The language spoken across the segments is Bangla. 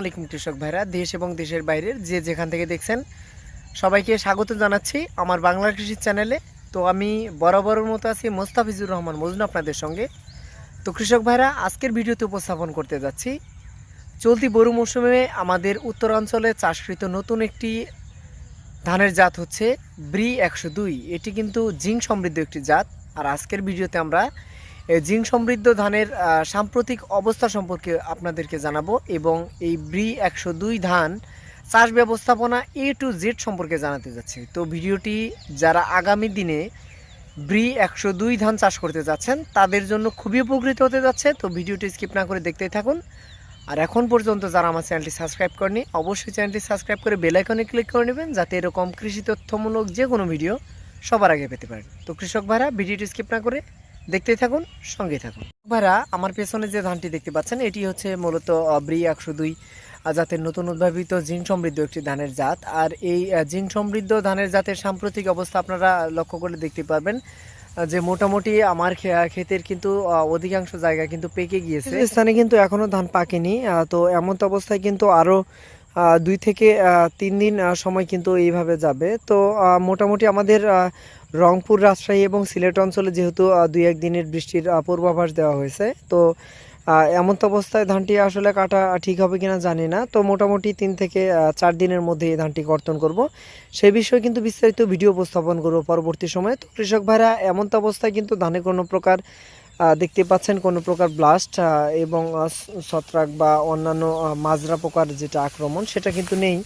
আলাইকুম কৃষক ভাইরা, দেশ এবং দেশের বাইরের যে যেখান থেকে দেখছেন, সবাইকে স্বাগত জানাচ্ছি আমার বাংলার কৃষি চ্যানেলে। তো আমি বরাবরের মতো আছি মোস্তাফিজুর রহমান মজনু আপনাদের সঙ্গে। তো কৃষক ভাইরা, আজকের ভিডিওতে উপস্থাপন করতে যাচ্ছি। চলতি বড় মৌসুমে আমাদের উত্তরাঞ্চলে চাষকৃত নতুন একটি ধানের জাত হচ্ছে ব্রি একশো দুই। এটি কিন্তু জিঙ্ক সমৃদ্ধ একটি জাত। আর আজকের ভিডিওতে আমরা জিঙ্ক সমৃদ্ধ ধানের সাম্প্রতিক অবস্থা সম্পর্কে আপনাদেরকে জানাব এবং এই ব্রি একশো দুই ধান চাষ ব্যবস্থাপনা এ টু জেড সম্পর্কে জানাতে যাচ্ছি। তো ভিডিওটি যারা আগামী দিনে ব্রি একশো দুই ধান চাষ করতে যাচ্ছেন, তাদের জন্য খুবই উপকৃত হতে যাচ্ছে। তো ভিডিওটি স্কিপ না করে দেখতেই থাকুন। আর এখন পর্যন্ত যারা আমার চ্যানেলটি সাবস্ক্রাইব করেনি অবশ্যই চ্যানেলটি সাবস্ক্রাইব করে বেল আইকনে ক্লিক করে নেবেন, যাতে এরকম কৃষি তথ্যমূলক যে কোনো ভিডিও সবার আগে পেতে পারেন। তো কৃষক ভাইরা, ভিডিওটি স্কিপ না করে দেখতেই থাকুন সঙ্গেই থাকুন। ভাইরা আমার পেছনে যে ধানটি দেখতে পাচ্ছেন এটি হচ্ছে মূলত ব্রি একশো দুই জাতের নতুন উদ্ভাবিত জিন সমৃদ্ধ একটি ধানের জাত। আর এই জিন সমৃদ্ধ ধানের জাতের সাম্প্রতিক অবস্থা আপনারা লক্ষ্য করে দেখতে পারবেন আহ, যে মোটামুটি আমার ক্ষেতের কিন্তু অধিকাংশ জায়গা কিন্তু পেকে গিয়েছে। স্থানে কিন্তু এখনও ধান পাকেনি তো এমন অবস্থায় কিন্তু আরও আহ, দুই থেকে তিন দিন সময় কিন্তু এইভাবে যাবে। তো মোটামুটি আমাদের রংপুর, রাজশাহী এবং সিলেট অঞ্চলে যেহেতু দুই এক দিনের বৃষ্টির পূর্বাভাস দেওয়া হয়েছে। তো এমন অবস্থায় ধানটি আসলে কাটা ঠিক হবে কিনা জানি না। তো, মোটামুটি তিন থেকে চার দিনের মধ্যে এই ধানটি কর্তন করব। সেই বিষয়ে কিন্তু বিস্তারিত ভিডিও উপস্থাপন করব পরবর্তী সময়ে। তো, কৃষক ভাইরা, এমন অবস্থায় কিন্তু ধানে কোনো প্রকার দেখতে পাচ্ছেন কোনো প্রকার ব্লাস্ট এবং ছত্রাক বা অন্যান্য মাজরা পোকার যেটা আক্রমণ, সেটা কিন্তু নেই।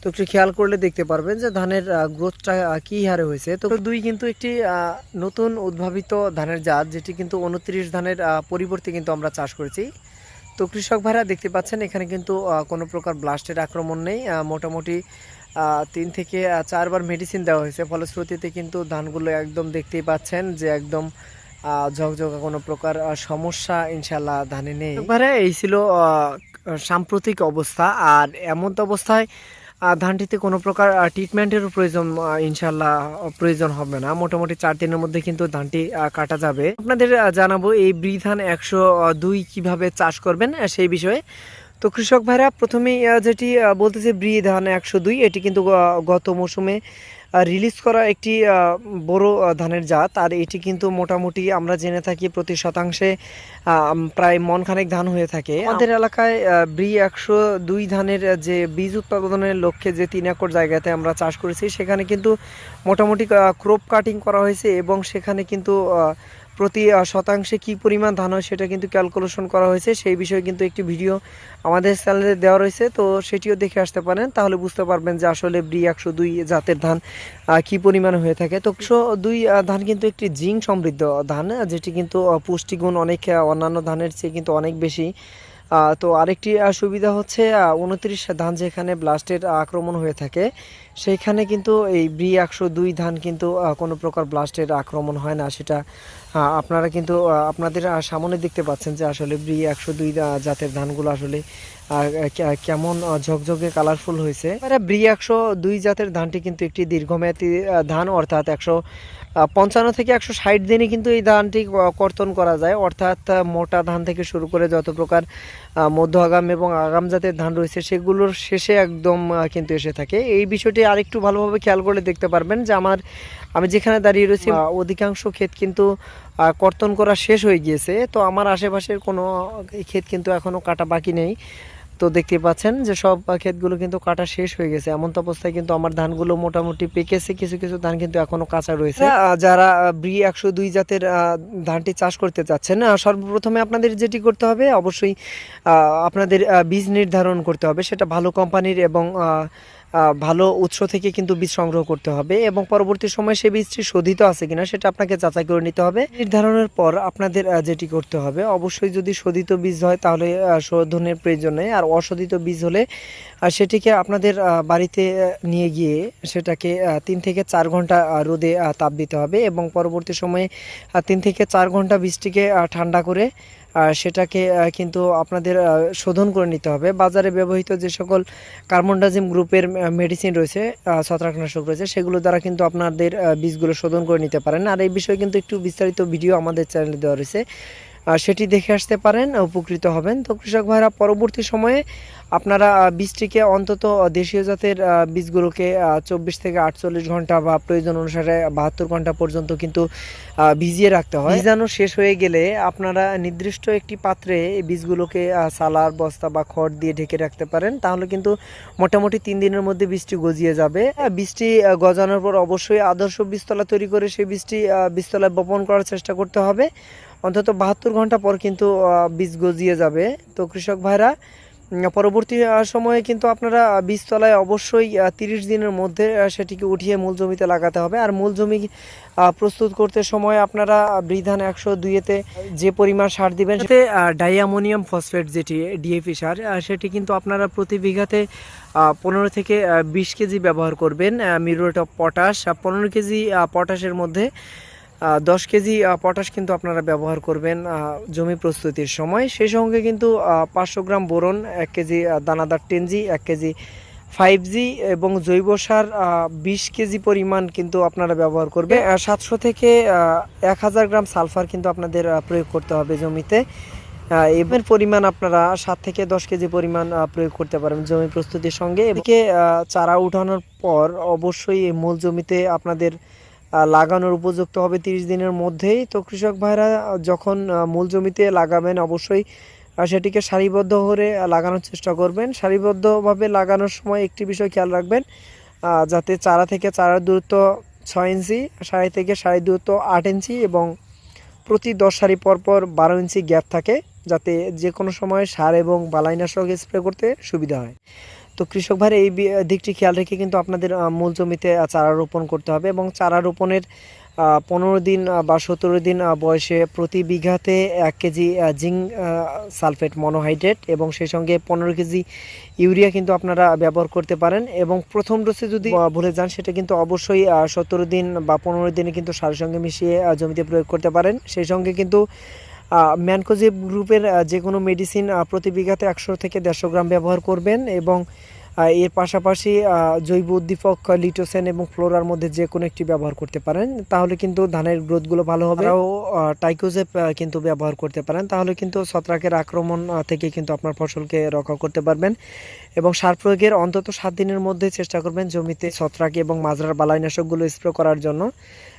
তো একটু খেয়াল করলে দেখতে পারবেন যে ধানের গ্রোথটা কী হারে হয়েছে। তো দুই কিন্তু একটি নতুন উদ্ভাবিত ধানের জাত, যেটি কিন্তু উনত্রিশ ধানের পরিবর্তে কিন্তু আমরা চাষ করেছি। তো কৃষক ভাইরা দেখতে পাচ্ছেন এখানে কিন্তু কোনো প্রকার ব্লাস্টের আক্রমণ নেই। মোটামুটি তিন থেকে চারবার মেডিসিন দেওয়া হয়েছে। ফলশ্রুতিতে কিন্তু ধানগুলো একদম দেখতেই পাচ্ছেন যে একদম ঝকঝকা কোনো প্রকার সমস্যা ইনশাল্লাহ ধানে নেই। ভাইরা এই ছিল সাম্প্রতিক অবস্থা, আর এমন তো অবস্থায় ধানটিতে কোনো প্রকার ট্রিটমেন্টেরও প্রয়োজন ইনশাল্লাহ প্রয়োজন হবে না। মোটামুটি চার দিনের মধ্যে কিন্তু ধানটি কাটা যাবে। আপনাদের জানাব এই ব্রি ধান একশো দুই কীভাবে চাষ করবেন সেই বিষয়ে। তো কৃষক ভাইরা, প্রথমেই যেটি বলতেছে ব্রি ধান একশো দুই, এটি কিন্তু গত মৌসুমে রিলিজ করা একটি বড় ধানের জাত। আর এটি কিন্তু মোটামুটি আমরা জেনে থাকি প্রতি শতাংশে প্রায় মনখানেক ধান হয়ে থাকে। আমাদের এলাকায় ব্রি একশো দুই ধানের যে বীজ উৎপাদনের লক্ষ্যে যে তিন একর জায়গাতে আমরা চাষ করেছি সেখানে কিন্তু মোটামুটি ক্রপ কাটিং করা হয়েছে এবং সেখানে কিন্তু প্রতি শতাংশে কি পরিমাণ ধান হয় সেটা কিন্তু ক্যালকুলেশন করা হয়েছে। সেই বিষয়ে কিন্তু একটি ভিডিও আমাদের চ্যানেলে দেওয়া রয়েছে। তো সেটিও দেখে আসতে পারেন, তাহলে বুঝতে পারবেন যে আসলে ব্রি একশো দুই জাতের ধান কি পরিমাণ হয়ে থাকে। তো একশো দুই ধান কিন্তু একটি জিঙ্ক সমৃদ্ধ ধান, যেটি কিন্তু পুষ্টিগুণ অনেক অন্যান্য ধানের চেয়ে কিন্তু অনেক বেশি। তো আরেকটি সুবিধা হচ্ছে উনত্রিশ ধান যেখানে ব্লাস্টের আক্রমণ হয়ে থাকে, সেইখানে কিন্তু এই ব্রি একশো দুই ধান কিন্তু কোনো প্রকার ব্লাস্টের আক্রমণ হয় না। সেটা আপনারা কিন্তু আপনাদের সামনে দেখতে পাচ্ছেন যে আসলে ব্রি একশো দুই জাতের ধানগুলো আসলে কেমন ঝকঝকে কালারফুল হয়েছে। ব্রি একশো দুই জাতের ধানটি কিন্তু একটি দীর্ঘমেয়াদী ধান, অর্থাৎ একশো পঞ্চান্ন থেকে একশো ষাট দিনে কিন্তু এই ধানটি কর্তন করা যায়। অর্থাৎ মোটা ধান থেকে শুরু করে যত প্রকার মধ্য আগাম এবং আগাম জাতের ধান রয়েছে সেগুলোর শেষে একদম কিন্তু এসে থাকে। এই বিষয়টি আরেকটু ভালোভাবে খেয়াল করে দেখতে পারবেন যে আমার আমি যেখানে দাঁড়িয়ে রয়েছি অধিকাংশ ক্ষেত কিন্তু কর্তন করা শেষ হয়ে গিয়েছে। তো আমার আশেপাশের কোনো ক্ষেত কিন্তু এখনও কাটা বাকি নেই। তো দেখতে পাচ্ছেন যে সব ক্ষেতগুলো কিন্তু কাটা শেষ হয়ে গেছে। এমন তো অবস্থায় কিন্তু আমার ধানগুলো মোটামুটি পেকেছে, কিছু কিছু ধান কিন্তু এখনও কাঁচা রয়েছে। যারা ব্রি একশো দুই জাতের ধানটি চাষ করতে চাচ্ছেন সর্বপ্রথমে আপনাদের যেটি করতে হবে, অবশ্যই আপনাদের বীজ নির্ধারণ করতে হবে। সেটা ভালো কোম্পানির এবং ভালো উৎস থেকে কিন্তু বীজ সংগ্রহ করতে হবে এবং পরবর্তী সময় সেই বীজটি শোধিত আছে কিনা সেটা আপনাকে যাচাই করে নিতে হবে। নির্ধারণের পর আপনাদের যেটি করতে হবে, অবশ্যই যদি শোধিত বীজ হয় তাহলে শোধনের প্রয়োজন আর অশোধিত বীজ হলে সেটিকে আপনাদের বাড়িতে নিয়ে গিয়ে সেটাকে তিন থেকে চার ঘণ্টা রোদে তাপ দিতে হবে এবং পরবর্তী সময়ে তিন থেকে চার ঘণ্টা বীজটিকে ঠান্ডা করে সেটাকে কিন্তু আপনাদের শোধন করে নিতে হবে। বাজারে ব্যবহৃত যে সকল কার্বনডাজিম গ্রুপের মেডিসিন রয়েছে ছত্রাকনাশক রয়েছে, সেগুলো দ্বারা কিন্তু আপনাদের বীজগুলো শোধন করে নিতে পারেন। আর এই বিষয়ে কিন্তু একটু বিস্তারিত ভিডিও আমাদের চ্যানেলে দেওয়া রয়েছে। সেটি দেখে আসতে পারেন, উপকৃত হবেন। তো কৃষক ভাইরা, পরবর্তী সময়ে আপনারা বীজটিকে অন্তত দেশীয় জাতের বীজগুলোকে চব্বিশ থেকে আটচল্লিশ ঘণ্টা বা প্রয়োজন অনুসারে বাহাত্তর ঘণ্টা পর্যন্ত কিন্তু ভিজিয়ে রাখতে হয়। ভিজানো শেষ হয়ে গেলে আপনারা নির্দিষ্ট একটি পাত্রে বীজগুলোকে সালার বস্তা বা খড় দিয়ে ঢেকে রাখতে পারেন। তাহলে কিন্তু মোটামুটি তিন দিনের মধ্যে বীজটি গজিয়ে যাবে। আহ, বীজটি গজানোর পর অবশ্যই আদর্শ বীজতলা তৈরি করে সেই বীজটি বীজতলায় বপন করার চেষ্টা করতে হবে। অন্তত বাহাত্তর ঘণ্টা পর কিন্তু বীজ গজিয়ে যাবে। তো কৃষক ভাইরা পরবর্তী সময়ে কিন্তু আপনারা বীজতলায় অবশ্যই তিরিশ দিনের মধ্যে সেটিকে উঠিয়ে মূল জমিতে লাগাতে হবে। আর মূল জমি প্রস্তুত করতে সময় আপনারা বৃধান একশো দুইয়েতে যে পরিমাণ সার দিবেন সেতে ডাইঅ্যামোনিয়াম ফসফেট যেটি, ডিএপি সার সেটি কিন্তু আপনারা প্রতি বিঘাতে পনেরো থেকে বিশ কেজি ব্যবহার করবেন মিরোট অফ পটাশ। পনেরো কেজি পটাশের মধ্যে দশ কেজি পটাশ কিন্তু আপনারা ব্যবহার করবেন জমি প্রস্তুতির সময়। সেই সঙ্গে কিন্তু পাঁচশো গ্রাম বোরন, এক কেজি দানাদার টেনজি, এক কেজি ফাইভ জি এবং জৈব সার বিশ কেজি পরিমাণ কিন্তু আপনারা ব্যবহার করবেন। সাতশো থেকে এক হাজার গ্রাম সালফার কিন্তু আপনাদের প্রয়োগ করতে হবে জমিতে। এবার পরিমাণ আপনারা সাত থেকে দশ কেজি পরিমাণ প্রয়োগ করতে পারেন জমি প্রস্তুতির সঙ্গে। এদিকে চারা উঠানোর পর অবশ্যই মূল জমিতে আপনাদের লাগানোর উপযুক্ত হবে তিরিশ দিনের মধ্যেই। তো কৃষক ভাইরা যখন মূল জমিতে লাগাবেন, অবশ্যই সেটিকে সারিবদ্ধ করে লাগানোর চেষ্টা করবেন। সারিবদ্ধভাবে লাগানোর সময় একটি বিষয় খেয়াল রাখবেন যাতে চারা থেকে চারার দূরত্ব ছয় ইঞ্চি সাড়ে থেকে সাড়ে দূরত্ব আট ইঞ্চি এবং প্রতি দশ সারি পর পর বারো ইঞ্চি গ্যাপ থাকে, যাতে যে কোনো সময় সার এবং বালাইনাশক স্প্রে করতে সুবিধা হয়। তো কৃষক ভাইরা এই দিকটি খেয়াল রেখে কিন্তু আপনাদের মূল জমিতে চারা রোপণ করতে হবে এবং চারা রোপণের পনেরো দিন বা সতেরো দিন বয়সে প্রতি বিঘাতে এক কেজি জিঙ্ক সালফেট মনোহাইড্রেট এবং সেই সঙ্গে পনেরো কেজি ইউরিয়া কিন্তু আপনারা ব্যবহার করতে পারেন এবং প্রথম ডোসে যদি ভুলে যান, সেটা কিন্তু অবশ্যই সতেরো দিন বা পনেরো দিনে কিন্তু সারের সঙ্গে মিশিয়ে জমিতে প্রয়োগ করতে পারেন। সেই সঙ্গে কিন্তু ম্যানকোজেব গ্রুপের যে কোনো মেডিসিন প্রতি বিঘাতে একশো থেকে দেড়শো গ্রাম ব্যবহার করবেন এবং এর পাশাপাশি জৈব উদ্দীপক, লিটোসেন এবং ফ্লোরার মধ্যে যে কোনো একটি ব্যবহার করতে পারেন। তাহলে কিন্তু ধানের গ্রোথগুলো ভালো হবে। ও টাইকোজেপ কিন্তু ব্যবহার করতে পারেন। তাহলে কিন্তু ছত্রাকের আক্রমণ থেকে কিন্তু আপনার ফসলকে রক্ষা করতে পারবেন এবং সার প্রয়োগের অন্তত সাত দিনের মধ্যে চেষ্টা করবেন জমিতে ছত্রাক এবং মাজরার বালাইনাশকগুলো স্প্রে করার জন্য।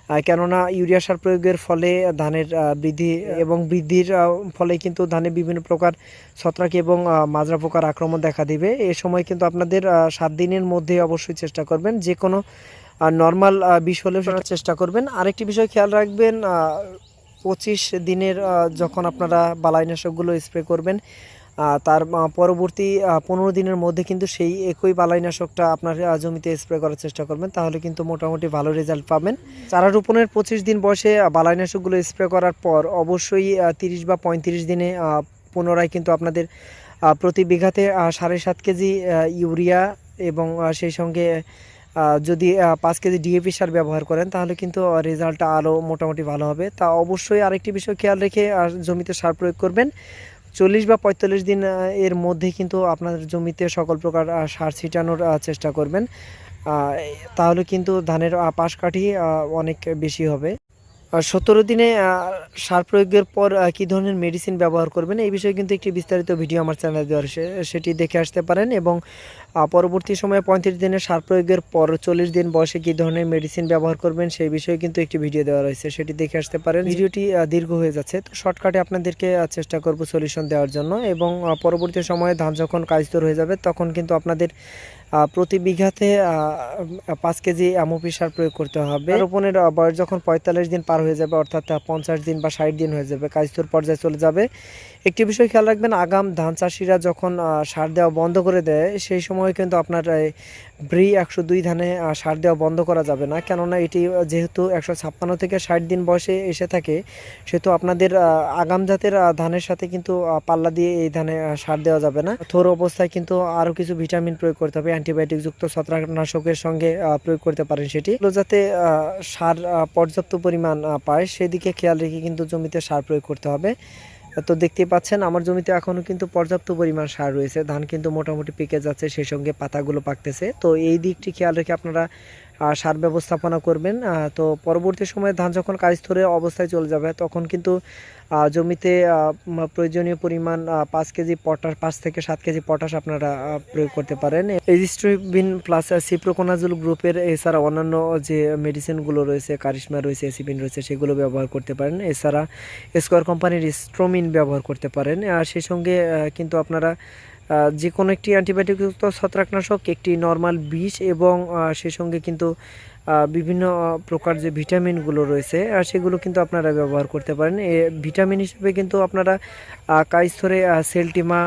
কেননা ইউরিয়া সার প্রয়োগের ফলে ধানের বৃদ্ধি এবং বৃদ্ধির ফলে কিন্তু ধানে বিভিন্ন প্রকার ছত্রাক এবং মাজরা পোকার আক্রমণ দেখা দিবে। এ সময় কিন্তু আপনাদের সাত দিনের মধ্যে অবশ্যই চেষ্টা করবেন। যে কোনো নর্মাল বিষ হলেও সেটা চেষ্টা করবেন। আরেকটি বিষয় খেয়াল রাখবেন পঁচিশ দিনের যখন আপনারা বালাইনাশকগুলো স্প্রে করবেন তার পরবর্তী পনেরো দিনের মধ্যে কিন্তু সেই একই বালাইনাশকটা আপনার জমিতে স্প্রে করার চেষ্টা করবেন। তাহলে কিন্তু মোটামুটি ভালো রেজাল্ট পাবেন। চারা রোপণের পঁচিশ দিন বয়সে বালাইনাশকগুলো স্প্রে করার পর অবশ্যই তিরিশ বা পঁয়ত্রিশ দিনে পুনরায় কিন্তু আপনাদের প্রতি বিঘাতে সাড়ে সাত কেজি ইউরিয়া এবং সেই সঙ্গে যদি পাঁচ কেজি ডিএপি সার ব্যবহার করেন, তাহলে কিন্তু রেজাল্টটা আরও মোটামুটি ভালো হবে। তা অবশ্যই আরেকটি বিষয় খেয়াল রেখে জমিতে সার প্রয়োগ করবেন। চল্লিশ বা পঁয়তাল্লিশ দিন এর মধ্যে কিন্তু আপনার জমিতে সকল প্রকার সার ছিটানোর চেষ্টা করবেন। তাহলে কিন্তু ধানের পাশ কাঠি অনেক বেশি হবে। সতেরো দিনে সার প্রয়োগের পর কী ধরনের মেডিসিন ব্যবহার করবেন, এই বিষয়ে কিন্তু একটি বিস্তারিত ভিডিও আমার চ্যানেলে দেওয়া সেটি দেখে আসতে পারেন এবং পরবর্তী সময়ে পঁয়ত্রিশ দিনে সার প্রয়োগের পর চল্লিশ দিন বয়সে কী ধরনের মেডিসিন ব্যবহার করবেন, সেই বিষয়ে কিন্তু একটি ভিডিও দেওয়া রয়েছে। সেটি দেখে আসতে পারেন। ভিডিওটি দীর্ঘ হয়ে যাচ্ছে। তো শর্টকাটে আপনাদেরকে চেষ্টা করব সলিউশন দেওয়ার জন্য এবং পরবর্তী সময়ে ধান যখন কাজতর হয়ে যাবে, তখন কিন্তু আপনাদের প্রতি বিঘাতে পাঁচ কেজি অ্যামোপি সার প্রয়োগ করতে হবে। রোপণের বয়স যখন পঁয়তাল্লিশ দিন পার হয়ে যাবে, অর্থাৎ পঞ্চাশ দিন বা ষাট দিন হয়ে যাবে কাজতর পর্যায়ে চলে যাবে। একটি বিষয় খেয়াল রাখবেন, আগাম ধান চাষিরা যখন সার দেওয়া বন্ধ করে দেয়, সেই সময় কিন্তু আপনার ব্রি একশো দুই ধানে সার দেওয়া বন্ধ করা যাবে না। কেননা এটি যেহেতু একশো ছাপ্পান্ন থেকে ষাট দিন বয়সে এসে থাকে, সেহেতু আপনাদের আগাম জাতের ধানের সাথে কিন্তু পাল্লা দিয়ে এই ধানে সার দেওয়া যাবে না। থোর অবস্থায় কিন্তু আরও কিছু ভিটামিন প্রয়োগ করতে হবে অ্যান্টিবায়োটিক যুক্ত ছত্রাকনাশকের সঙ্গে প্রয়োগ করতে পারেন সেটি। যাতে সার পর্যাপ্ত পরিমাণ পায়, সেদিকে খেয়াল রেখে কিন্তু জমিতে সার প্রয়োগ করতে হবে। তো দেখতে পাচ্ছেন, আমার জমিতে এখনও কিন্তু পর্যাপ্ত পরিমাণ সার রয়েছে। ধান কিন্তু মোটামুটি পেকে যাচ্ছে, সেই সঙ্গে পাতাগুলো পাকতেছে। তো এই দিকটি খেয়াল রেখে আপনারা সার ব্যবস্থাপনা করবেন। তো পরবর্তী সময়ে ধান যখন কাজস্থরে অবস্থায় চলে যাবে, তখন কিন্তু জমিতে প্রয়োজনীয় পরিমাণ পাঁচ কেজি পটাশ, পাঁচ থেকে সাত কেজি পটাশ আপনারা প্রয়োগ করতে পারেন। এজিস্ট্রিবিন প্লাস সিপ্রোকোনাজুল গ্রুপের এছাড়া অন্যান্য যে মেডিসিনগুলো রয়েছে, কারিশমা রয়েছে এসিপিন রয়েছে, সেগুলো ব্যবহার করতে পারেন। এছাড়া স্কোয়ার কোম্পানির স্ট্রোমিন ব্যবহার করতে পারেন। আর সেই সঙ্গে কিন্তু আপনারা যে কোনো একটি অ্যান্টিবায়োটিকযুক্ত ছত্রাকনাশক একটি নর্মাল বিষ এবং সেই সঙ্গে কিন্তু বিভিন্ন প্রকার যে ভিটামিনগুলো রয়েছে আর সেগুলো কিন্তু আপনারা ব্যবহার করতে পারেন। এ ভিটামিন হিসেবে কিন্তু আপনারা আহ, কাইস্থরে সেলটিমা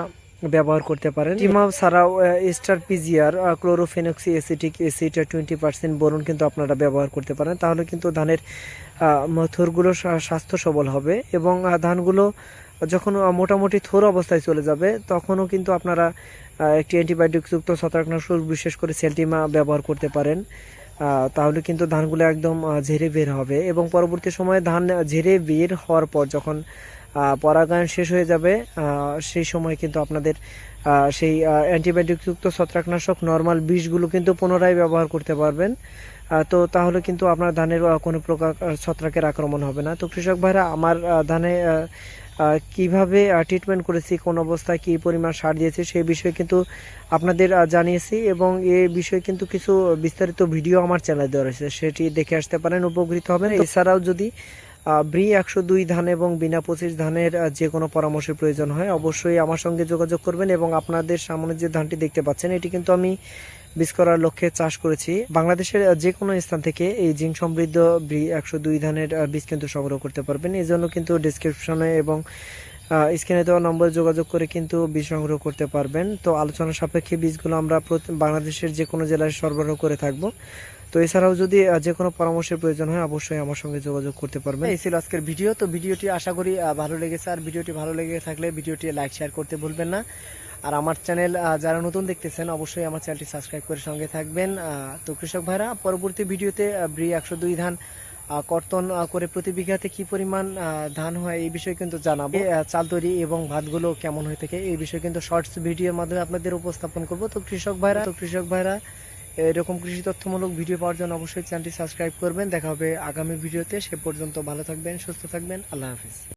ব্যবহার করতে পারেন। টিমা ছাড়াও star PGR chlorophenoxy acetic acid twenty percent boron কিন্তু আপনারা ব্যবহার করতে পারেন। তাহলে কিন্তু ধানের আহ, ম- থোরগুলো স্বা- স্বাস্থ্য সবল হবে এবং ধানগুলো যখন মোটামুটি থোর অবস্থায় চলে যাবে, তখনও কিন্তু আপনারা একটি অ্যান্টিবায়োটিকযুক্ত ছত্রাকনাশক বিশেষ করে সেলটিমা ব্যবহার করতে পারেন। তাহলে কিন্তু ধানগুলো একদম ঝেড়ে বের হবে এবং পরবর্তী সময়ে ধান ঝেড়ে বের হওয়ার পর যখন পরাগায়ন শেষ হয়ে যাবে সেই সময় কিন্তু আপনাদের সেই অ্যান্টিবায়োটিকযুক্ত ছত্রাকনাশক নর্মাল বিষগুলো কিন্তু পুনরায় ব্যবহার করতে পারবেন। তো তাহলে কিন্তু আপনার ধানের কোনো প্রকার ছত্রাকের আক্রমণ হবে না। তো কৃষক ভাইরা, আমার ধানে কীভাবে ট্রিটমেন্ট করেছি কোন অবস্থায় কী পরিমাণ সার দিয়েছি সেই বিষয়ে কিন্তু আপনাদের জানিয়েছি এবং এ বিষয়ে কিন্তু কিছু বিস্তারিত ভিডিও আমার চ্যানেলে দেওয়া রয়েছে সেটি দেখে আসতে পারেন উপকৃত হবেন। এছাড়াও যদি ব্রি একশো দুই ধান এবং বিনা পঁচিশ ধানের যে কোনো পরামর্শের প্রয়োজন হয় অবশ্যই আমার সঙ্গে যোগাযোগ করবেন এবং আপনাদের সামনে যে ধানটি দেখতে পাচ্ছেন এটি কিন্তু আমি বীজ করার লক্ষ্যে চাষ করেছি। বাংলাদেশের যে কোনো স্থান থেকে এই জিঙ্ক সমৃদ্ধ একশো দুই ধানের বীজ কিন্তু সংগ্রহ করতে পারবেন। এই জন্য কিন্তু ডিসক্রিপশনে এবং স্ক্রিনে দেওয়া নম্বরে যোগাযোগ করে কিন্তু বীজ সংগ্রহ করতে পারবেন। তো আলোচনা সাপেক্ষে বীজগুলো আমরা বাংলাদেশের যে কোনো জেলায় সরবরাহ করে থাকব। তো এছাড়াও যদি যে কোনো পরামর্শের প্রয়োজন হয়, অবশ্যই আমার সঙ্গে যোগাযোগ করতে পারবেন। এই ছিল আজকের ভিডিও। তো ভিডিওটি আশা করি ভালো লেগেছে। আর ভিডিওটি ভালো লেগে থাকলে ভিডিওটি লাইক শেয়ার করতে ভুলবেন না। আর আমার চ্যানেল যারা নতুন দেখতেছেন, অবশ্যই আমার চ্যানেলটি সাবস্ক্রাইব করে সঙ্গে থাকবেন। তো কৃষক ভাইরা, পরবর্তী ভিডিওতে ব্রি একশো দুই ধান কর্তন করে প্রতি বিঘাতে কি পরিমাণ ধান হয় এই বিষয়ে কিন্তু জানাব। চাল তৈরি এবং ভাতগুলো কেমন হয়ে থাকে এই বিষয়ে কিন্তু শর্টস ভিডিওর মাধ্যমে আপনাদের উপস্থাপন করব। তো কৃষক ভাইরা, তো কৃষক ভাইরা, এরকম কৃষি তথ্যমূলক ভিডিও পাওয়ার জন্য অবশ্যই চ্যানেলটি সাবস্ক্রাইব করবেন। দেখা হবে আগামী ভিডিওতে। সে পর্যন্ত ভালো থাকবেন, সুস্থ থাকবেন। আল্লাহ হাফিজ।